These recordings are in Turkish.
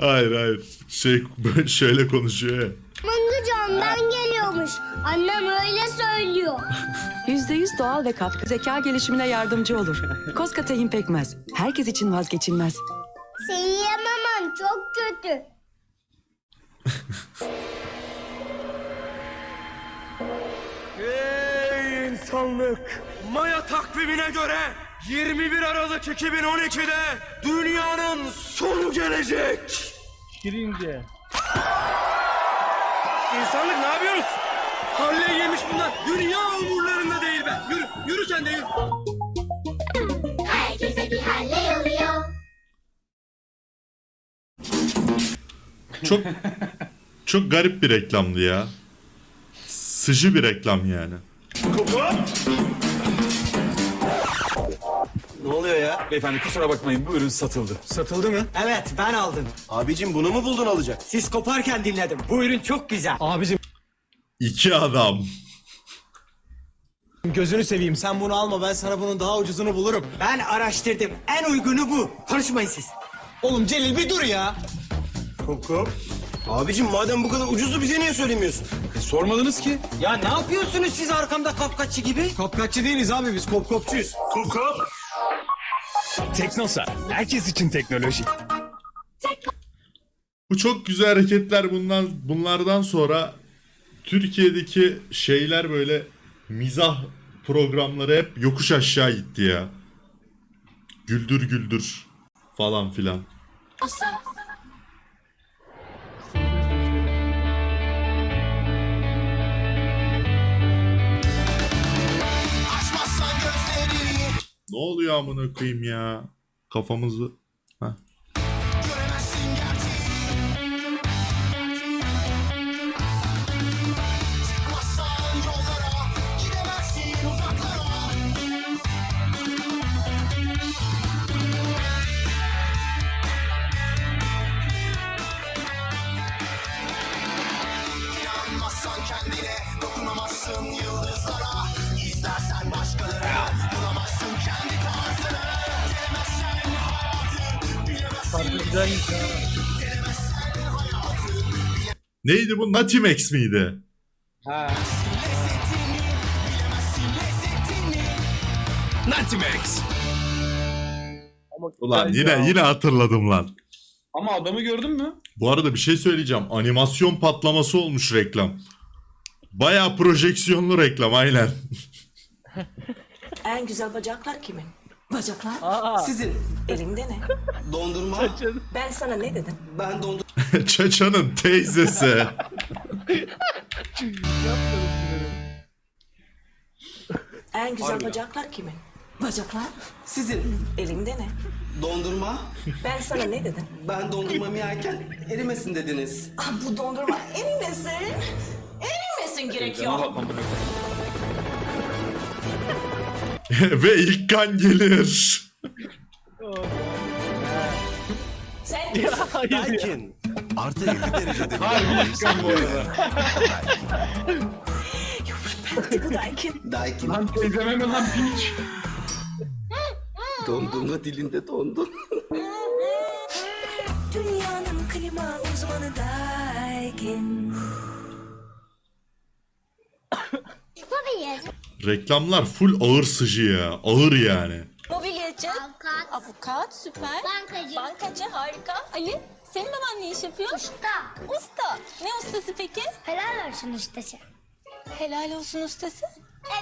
Hayır hayır. Şey böyle şöyle konuşuyor ya. Mıngıcan'dan geliyormuş. Annem öyle söylüyor. %100 doğal ve katkı zeka gelişimine yardımcı olur. Koskatein pekmez. Herkes için vazgeçilmez. Seni yememem çok kötü. Ey insanlık! Maya takvimine göre 21 Aralık 2012'de dünyanın sonu gelecek. Girince. İnsanlık ne yapıyoruz? Halle yemiş bunlar. Dünya umurlarında değil be. Yürü, yürü sen de yürü. Herkese bir halle oluyor. Çok çok garip bir reklamdı ya. Sıcı bir reklam yani. Ne oluyor ya? Beyefendi kusura bakmayın bu ürün satıldı. Satıldı mı? Evet ben aldım. Abicim bunu mu buldun alacak? Siz koparken dinledim. Bu ürün çok güzel. Abicim İki adam. Gözünü seveyim sen bunu alma ben sana bunun daha ucuzunu bulurum. Ben araştırdım. En uygunu bu. Konuşmayın siz. Oğlum Celil bir dur ya. Koku. Abicim madem bu kadar ucuzu bize niye söylemiyorsun? E, sormadınız ki. Ya ne yapıyorsunuz siz arkamda kapkaççı gibi? Kapkaççı değiliz abi biz kopkopçuyuz. Teknosa. Herkes için teknoloji. Bu çok güzel hareketler bundan bunlardan sonra Türkiye'deki şeyler böyle mizah programları hep yokuş aşağı gitti ya. Güldür güldür falan filan. Ne oluyor amına koyayım ya? Kafamızı Heh. Neydi bu? Natimex miydi? Ha. Natimex. Ama Ulan yine ya. yine hatırladım lan. Ama adamı gördün mü? Bu arada bir şey söyleyeceğim. Animasyon patlaması olmuş reklam. Baya projeksiyonlu reklam aynen. En güzel bacaklar kimin? Bacaklar? Aa. Sizin Elimde ne? dondurma. Ben sana ne dedim? Ben dondurma. Çaça'nın teyzesi. En güzel bacaklar kimin? Bacaklar? Sizin Elimde ne? dondurma. Ben sana ne dedim? Ben dondurmamı yerken erimesin dediniz. Ah, bu dondurma erimesin. Erimesin gerekiyor. Ve ilk kan gelir. Sen ya. Daikin artı 50 derecede Harbi ilk kan bu arada. Bu Daikin. Daikin Lan teyzeme mi lan piç? dondurma dilinde dondu. Dünyanın klima uzmanı Daikin. Yapabiliriz. Reklamlar full ağır sıcı ya. Ağır yani. Mobilyacı, Avukat, avukat, süper. bankacı, Bankacı, harika. Ali, senin baban ne iş yapıyor? usta. Usta. Ne ustası peki? Helal olsun ustası. Helal olsun ustası.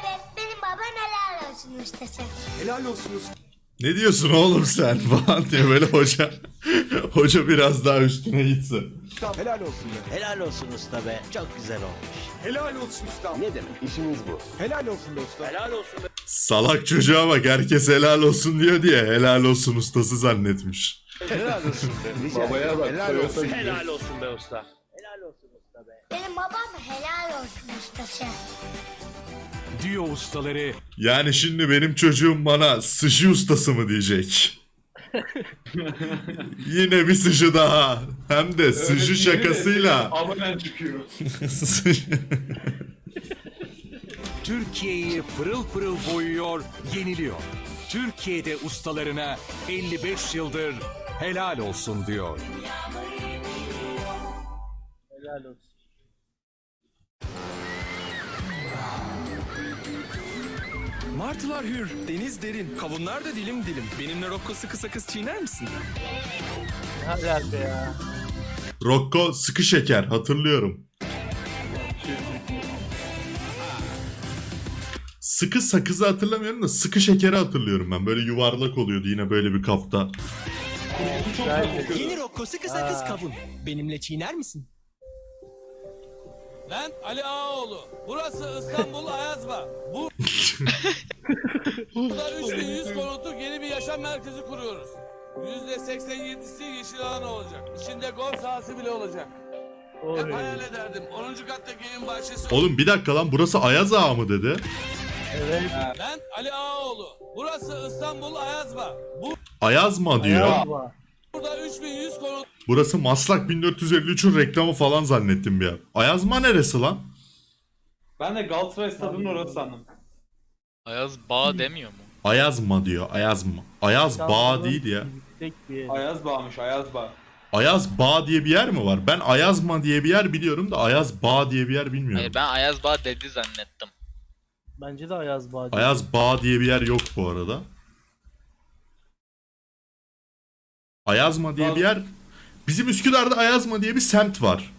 Evet benim babam helal olsun ustası. Helal olsun Ne diyorsun oğlum sen falan diye böyle hoca hoca biraz daha üstüne gitse. Helal olsun be. Helal olsun usta be. Çok güzel olmuş. Helal olsun usta. Ne demek işimiz bu. Helal olsun be usta. Helal olsun be. Salak çocuğa bak herkes helal olsun diyor diye helal olsun ustası zannetmiş. Helal olsun be. Babaya bak. Helal olsun. Helal olsun be usta. Benim babam helal olsun ustası. Diyor ustaları. Yani şimdi benim çocuğum bana sıcı ustası mı diyecek? Yine bir sıcı daha. Hem de mi? şakasıyla. Abonen çıkıyor. Türkiye'yi pırıl pırıl boyuyor, yeniliyor. Türkiye'de ustalarına 55 yıldır helal olsun diyor. Helal olsun. Martılar hür, deniz derin, kavunlar da dilim dilim. Benimle Rocco sıkı sakız çiğner misin? Ne alaka ya? Rocco sıkı şeker hatırlıyorum. Sıkı sakızı hatırlamıyorum da sıkı şekeri hatırlıyorum ben. Böyle yuvarlak oluyordu yine böyle bir kapta. Çok. Yeni Rocco sıkı sakız Aa. kavun. Benimle çiğner misin? Ben Ali Ağaoğlu. Burası İstanbul Ayazma. Burada 3100 konutlu yeni bir yaşam merkezi kuruyoruz. %87'si yeşil alan olacak. İçinde golf sahası bile olacak. Hep hayal ederdim. 10. kattaki evin bahçesi Oğlum bir dakika lan burası Ayaz Ağa mı dedi? Evet. Ben Ali Ağaoğlu. Burası İstanbul Ayazma. Ayazma diyor. Ayazma. Burada 3100 konut Burası Maslak 1453'ün reklamı falan zannettim bir an. Ayazma neresi lan? Ben de Galatasaray stadının orası sandım. Ayaz bağ demiyor mu? Ayazma diyor. Ayazma. Ayaz Bağ değil ya. Ayaz Bağ'mış Ayaz Bağ. Ayaz Bağ diye bir yer mi var? Ben Ayazma diye bir yer biliyorum da Ayaz Bağ diye bir yer bilmiyorum. Hayır ben Ayaz bağ dedi zannettim. Bence de Ayaz Bağ. Ayaz Bağ diye bir yer yok bu arada. Ayazma diye bir yer. Bizim Üsküdar'da Ayazma diye bir semt var.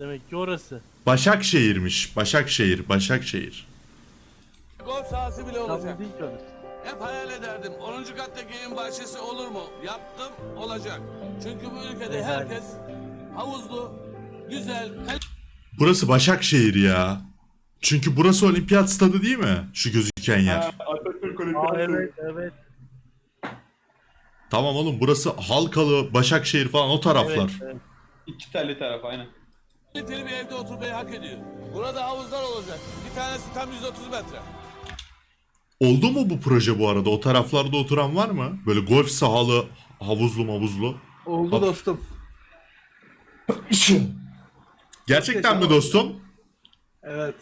Demek ki orası. Başakşehir'miş. Başakşehir, Başakşehir. Golf sahası bile olacak. Hep hayal ederdim. 10. kattaki evin bahçesi olur mu? Yaptım, olacak. Çünkü bu ülkede herkes havuzlu, güzel, Burası Başakşehir ya. Çünkü burası olimpiyat stadı değil mi? Şu gözüken yer. Ha, Atatürk Aa evet evet. Tamam oğlum burası Halkalı, Başakşehir falan o taraflar. Evet, evet. İki telli taraf aynen. kaliteli bir evde oturmayı hak ediyor. Burada havuzlar olacak. Bir tanesi tam 130 metre. Oldu mu bu proje bu arada? O taraflarda oturan var mı? Böyle golf sahalı, havuzlu mavuzlu. Oldu dostum. Gerçekten mi dostum? Evet.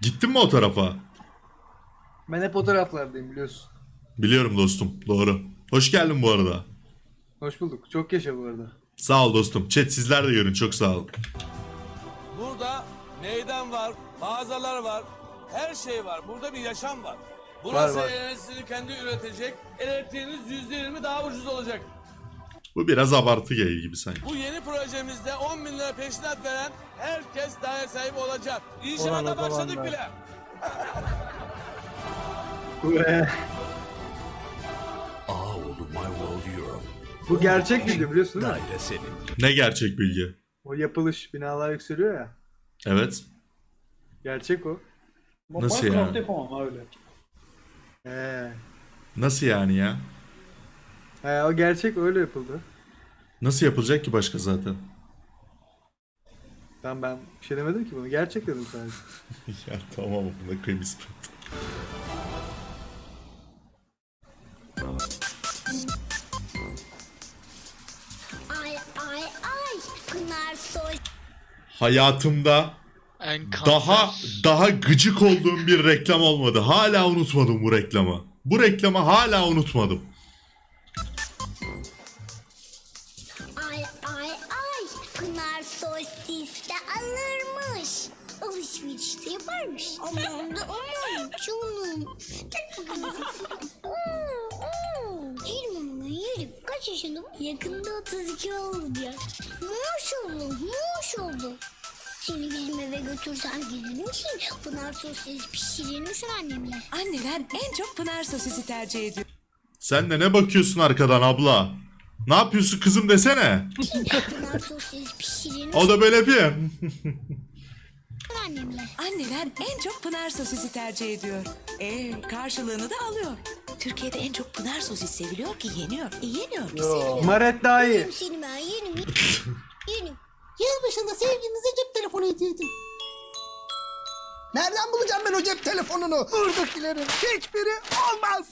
Gittin mi o tarafa? Ben hep o taraflardayım biliyorsun. Biliyorum dostum. Doğru. Hoş geldin bu arada. Hoş bulduk. Çok yaşa bu arada. Sağ ol dostum. Chat sizler de görün. Çok sağ ol. Burada meydan var, mağazalar var, her şey var. Burada bir yaşam var. Burası var. enerjisini kendi üretecek. Elektriğiniz %20 daha ucuz olacak. Bu biraz abartı gay gibi sanki. Bu yeni projemizde 10 bin lira peşinat veren herkes daire sahibi olacak. İnşaata başladık bile. My World Europe. bu gerçek video biliyorsun değil mi? Daire senin. Ne gerçek bilgi? O yapılış binalar yükseliyor ya. Evet. Gerçek o. Nasıl Minecraft yani? yapamam öyle. He. Nasıl yani ya? He o gerçek öyle yapıldı. Nasıl yapılacak ki başka zaten? Ben ben bir şey demedim ki bunu. Gerçek dedim sadece. ya tamam buna koyayım ispat. Ay ay ay. Pınar soy. Hayatımda. Daha daha gıcık olduğum bir reklam olmadı. Hala unutmadım bu reklamı. Bu reklamı hala unutmadım. Ay ay ay. Pınar sosiste alırmış. Alışverişte yaparmış. Aman da aman canım. Yerim onunla yerim. Kaç yaşında bu? Yakında 32 oldu ya. Maşallah maşallah. Seni bizim eve götürsem gelir misin? Pınar sosis pişirir misin annemle? Anneler en çok pınar sosisi tercih ediyor. Sen de ne bakıyorsun arkadan abla? Ne yapıyorsun kızım desene. Pınar sosis pişirir misin O da böyle yapıyor. annemle? Anneler en çok pınar sosisi tercih ediyor. E karşılığını da alıyor. Türkiye'de en çok pınar sosis seviliyor ki yeniyor. E, yeniyor ki seviliyor. Maret daha iyi. Yerim seni ben yerim. Yerim. Yılbaşında sevgilinize cep telefonu hediye edin. Nereden bulacağım ben o cep telefonunu? Buradakilerin hiçbiri olmaz.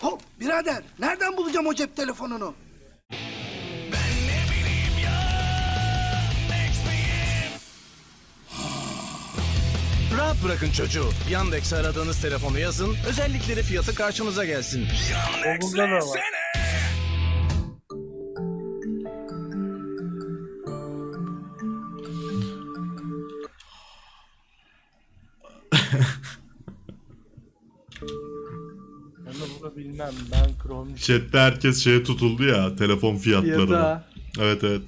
Hop birader nereden bulacağım o cep telefonunu? Rahat bırakın çocuğu. Yandex'e aradığınız telefonu yazın. Özellikleri fiyatı karşınıza gelsin. Bunda da var. Chat'te herkes şeye tutuldu ya telefon fiyatlarına. Fiyata. Evet evet.